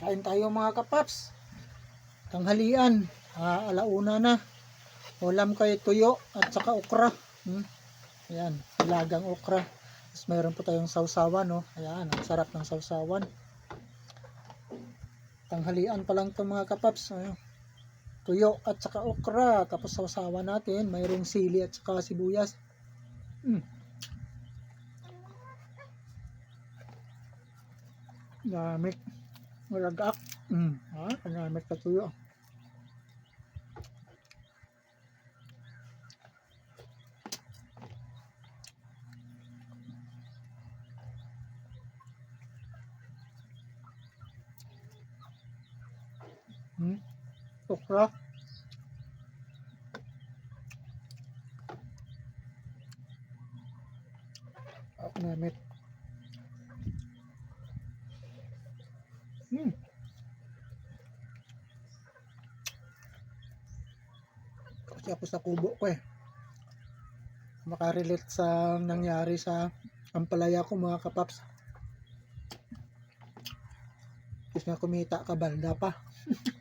Kain tayo mga kapaps. Tanghalian. Ah, alauna na. Ulam kay tuyo at saka okra. Hmm. Ayan, lagang okra. Tapos mayroon po tayong sausawan, no? Ayan, ang sarap ng sausawan. Tanghalian pa lang to mga kapaps. Ayan. Tuyo at saka okra. Tapos sausawan natin. Mayroong sili at saka sibuyas. Hmm. Gamit. Malagak. Hmm. Ha? Gamit ka tuyo. Hmm. Okra. Ako namit. Hmm. Kasi ako sa kubo ko eh. Makarelate sa nangyari sa ampalaya ko mga kapaps. Tapos nga kumita ka balda pa.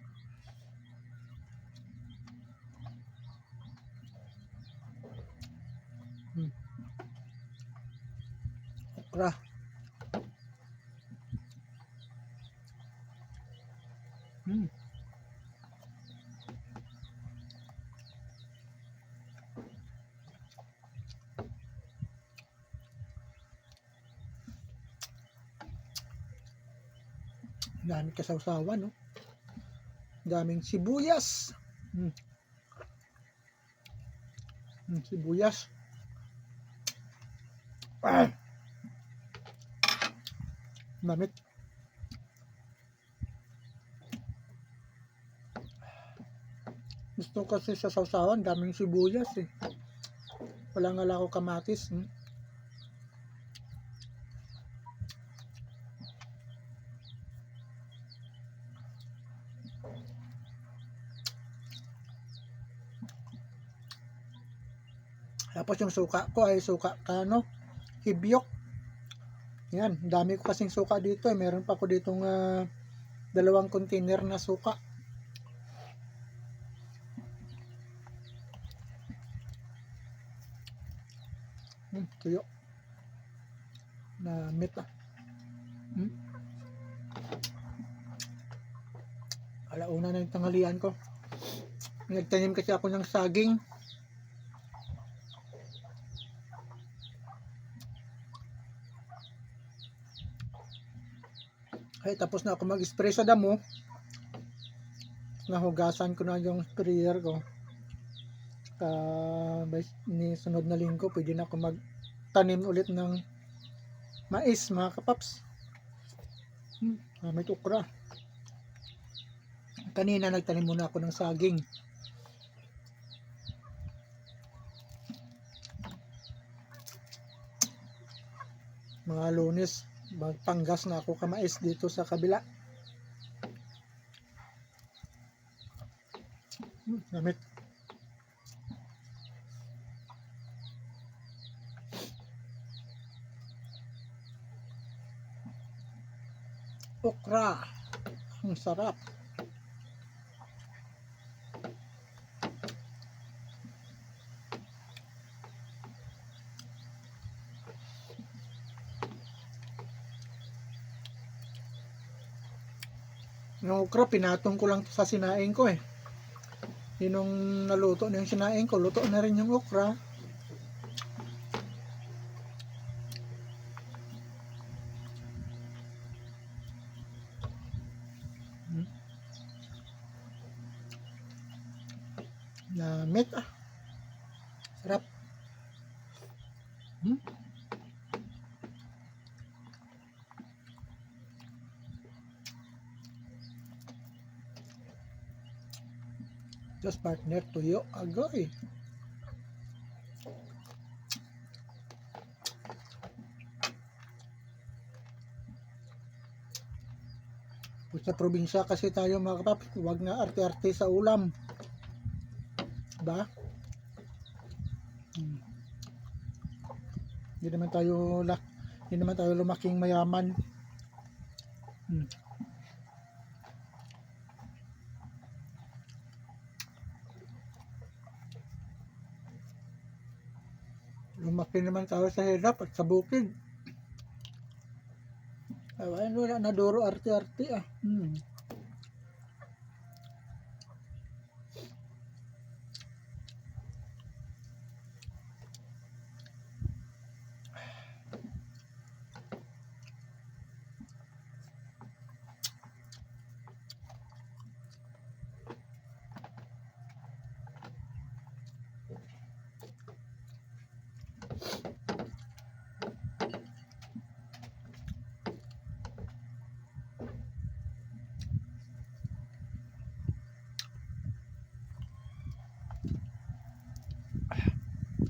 Hmm. Okra. Hmm. Dami kasawsawan, no? Daming sibuyas. Hmm. Hmm, sibuyas. Ah. Mamit. Gusto kasi sa sausawan, daming sibuyas eh. Wala nga lang ako kamatis. Hmm. Tapos yung suka ko ay suka kano, hibyok. Yan, dami ko kasing suka dito eh. Meron pa ako ditong ah, dalawang container na suka. Hmm, tuyo. Na meat ah. Hmm? Alauna na yung tanghalian ko. Nagtanim kasi ako ng saging. Ay, tapos na ako mag-spray sa damo. Nahugasan ko na yung sprayer ko. Ka, ni sunod na linggo, pwede na ako magtanim ulit ng mais, mga kapaps. Hmm, ah, may tukra. Kanina nagtanim muna ako ng saging. Mga lunes, magpanggas na ako kamais dito sa kabila. Hmm, Gamit. Okra. Ang sarap. Yung okra, pinatong ko lang sa sinaing ko eh. Yun nung naluto na yung sinaing ko, luto na rin yung okra. Hmm. Na met ah. Sarap. Hmm? Just partner tuyo agoy. Sa probinsya kasi tayo mga kapap, huwag na arte-arte sa ulam. Diba? Hmm. Naman tayo hindi naman tayo lumaking mayaman. Hmm. Lumaki naman tayo sa hirap at sa bukid. Ay, wala na duro arte-arte ah. Hmm.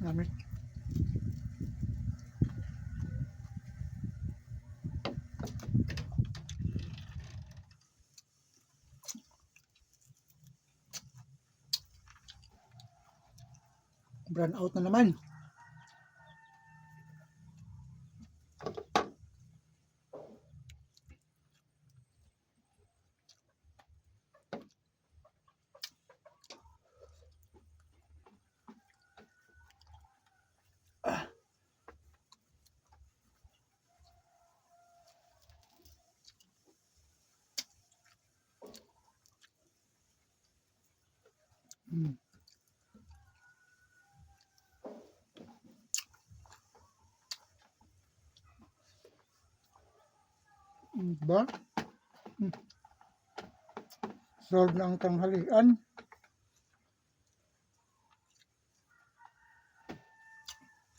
Lamig. Brown out na naman. Mm. Mm, Ba? Mm. Solve na ang tanghalian.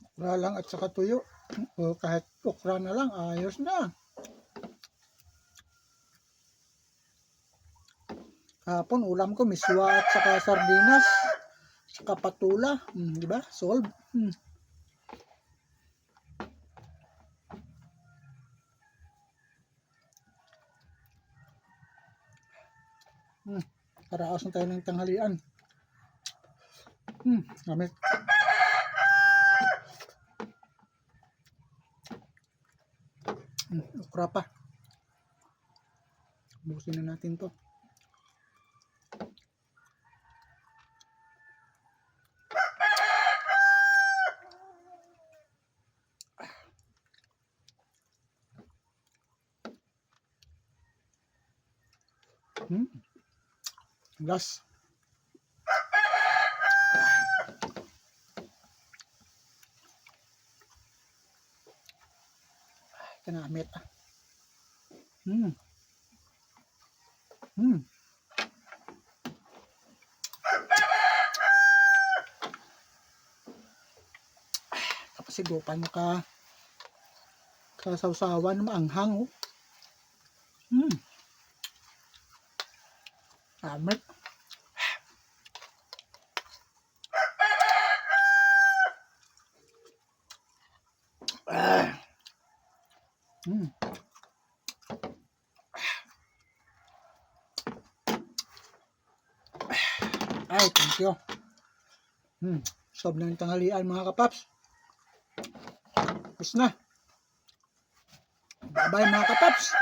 Okra lang at saka tuyo. O kahit okra na lang, ayos na. Kahapon, ulam ko, miswa at saka sardinas. Saka patula. Mm, di ba? Solve. Mm. Hmm. Karaos na tayo ng tanghalian. Hmm. Gamit. Hmm. Okra pa. Busin na natin to. Hmm. Gas. Kanamit ah. Hmm. Hmm. Tapos sigupan mo ka kasawsawan ng maanghang oh. Hmm. Amit. Ah. Hmm. Ay, thank you. Hmm. Sob na yung tanghalian mga kapaps. Tapos na. Bye-bye mga kapaps.